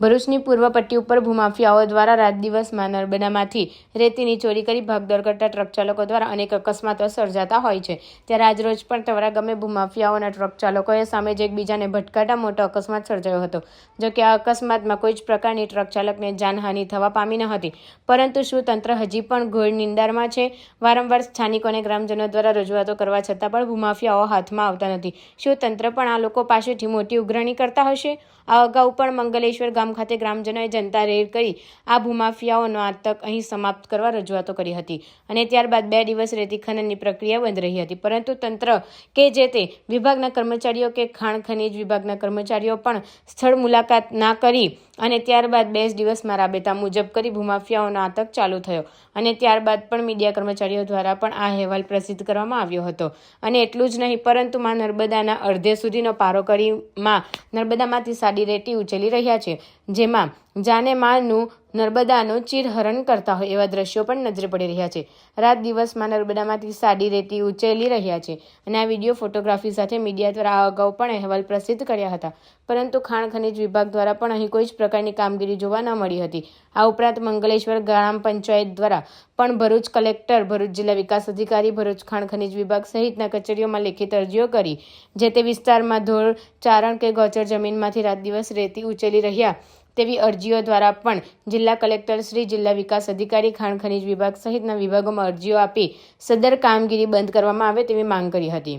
ભરૂચની પૂર્વ પટ્ટી ઉપર ભૂમાફિયાઓ દ્વારા રાત દિવસમાં નર્મદામાંથી રેતીની ચોરી કરી ભાગદોડ કરતા ટ્રક ચાલકો દ્વારા અનેક અકસ્માતો સર્જાતા હોય છે. ત્યારે આજરોજ પણ તવરા ગમે ભૂમાફિયાઓના ટ્રક ચાલકોએ સામે જ એકબીજાને ભટકાતા મોટો અકસ્માત સર્જાયો હતો. જો કે આ અકસ્માતમાં કોઈ જ પ્રકારની ટ્રક ચાલકને જાનહાનિ થવા પામી ન હતી. પરંતુ શું તંત્ર હજી પણ ઘોર નિંદારમાં છે. વારંવાર સ્થાનિકો અને ગ્રામજનો દ્વારા રજૂઆતો કરવા છતાં પણ ભૂમાફિયાઓ હાથમાં આવતા નથી. શું તંત્ર પણ આ લોકો પાસેથી મોટી ઉઘરાણી કરતા હશે? આ અગાઉ પણ મંગલેશ્વર ગામ ખાતે ગ્રામજનોએ જનતા રેડ કરી આ ભૂમાફિયાઓનો આતંક અહીં સમાપ્ત કરવા રજૂઆતો કરી હતી. અને ત્યારબાદ બે દિવસ રેતી ખનનની પ્રક્રિયા બંધ રહી હતી. પરંતુ તંત્ર કે જે તે વિભાગના કર્મચારીઓ કે ખાણ ખનીજ વિભાગના કર્મચારીઓ પણ સ્થળ મુલાકાત ના કરી અને ત્યારબાદ બે જ દિવસમાં રાબેતા મુજબ કરી ભૂમાફિયાઓનો આતંક ચાલુ થયો. અને ત્યારબાદ પણ મીડિયા કર્મચારીઓ દ્વારા પણ આ અહેવાલ પ્રસિદ્ધ કરવામાં આવ્યો હતો. અને એટલું જ નહીં, પરંતુ માં નર્મદાના અડધે સુધીનો પારો કરીમાં નર્મદામાંથી સાડી રેતી ઉછેલી રહ્યા છે. જેમાં જાને માનું નર્મદાનું ચીરહરણ કરતા હોય એવા દ્રશ્યો પણ નજરે પડી રહ્યા છે. રાત દિવસમાં નર્મદામાંથી સાડી રેતી ઉચેલી રહ્યા છે અને આ વીડિયો ફોટોગ્રાફી સાથે મીડિયા દ્વારા આ અગાઉ પણ અહેવાલ પ્રસિદ્ધ કર્યા હતા. પરંતુ ખાણ ખનીજ વિભાગ દ્વારા પણ અહીં કોઈ જ પ્રકારની કામગીરી જોવા ન મળી હતી. આ ઉપરાંત મંગલેશ્વર ગ્રામ પંચાયત દ્વારા પણ ભરૂચ કલેક્ટર, ભરૂચ જિલ્લા વિકાસ અધિકારી, ભરૂચ ખાણ ખનીજ વિભાગ સહિતના કચેરીઓમાં લેખિત અરજીઓ કરી. જે તે વિસ્તારમાં ધોળ, ચારણ કે ગૌચર જમીનમાંથી રાત દિવસ રેતી ઉચેલી રહ્યા. તેવી અરજીઓ દ્વારા પણ જિલ્લા કલેક્ટર શ્રી, જિલ્લા વિકાસ અધિકારી, ખાણ ખનિજ વિભાગ સહિતના વિભાગોમાં અરજીઓ આપી સદર કામગીરી બંધ કરવામાં આવે તેવી માંગ કરી હતી.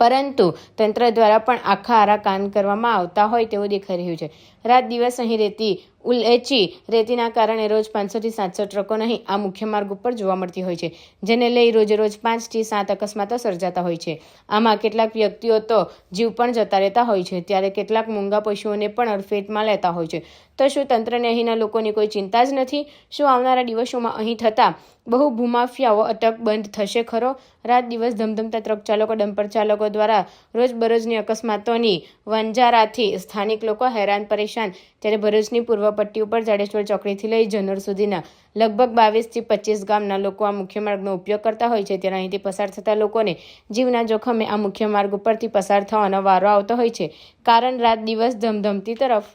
પરંતુ તંત્ર દ્વારા પણ આખા આરા કાન કરવામાં આવતા હોય તેવું દેખાઈ રહ્યું છે. રાત દિવસ અહીં રેતી ઉલેચી રેતીના કારણે રોજ પાંચસોથી સાતસો ટ્રકો નહીં, આ મુખ્ય માર્ગ ઉપર જોવા મળતી હોય છે, જેને લઈ રોજે રોજ પાંચથી સાત અકસ્માતો સર્જાતા હોય છે. આમાં કેટલાક વ્યક્તિઓ તો જીવ પણ જતા રહેતા હોય છે, ત્યારે કેટલાક મૂંગા પશુઓને પણ અડફેટમાં લેતા હોય છે. તો શું તંત્રને અહીંના લોકોની કોઈ ચિંતા જ નથી? શું આવનારા દિવસોમાં અહીં થતા બહુ ભૂમાફિયાઓ અટક બંધ થશે ખરો? રાત દિવસ ધમધમતા ટ્રક ચાલકો, ડમ્પર ચાલકો દ્વારા રોજબરોજની અકસ્માતોની વંજારાથી સ્થાનિક લોકો હેરાન પરેશાન, ત્યારે ભરૂચની પૂર્વ પટ્ટી ઉપર જાડેશ્વર ચોકડીથી લઈ જનોર સુધીના લગભગ બાવીસથી પચીસ ગામના લોકો આ મુખ્ય માર્ગનો ઉપયોગ કરતા હોય છે. ત્યારે અહીંથી પસાર થતા લોકોને જીવના જોખમે આ મુખ્ય માર્ગ ઉપરથી પસાર થવાનો વારો આવતો હોય છે. કારણ રાત દિવસ ધમધમતી તરફ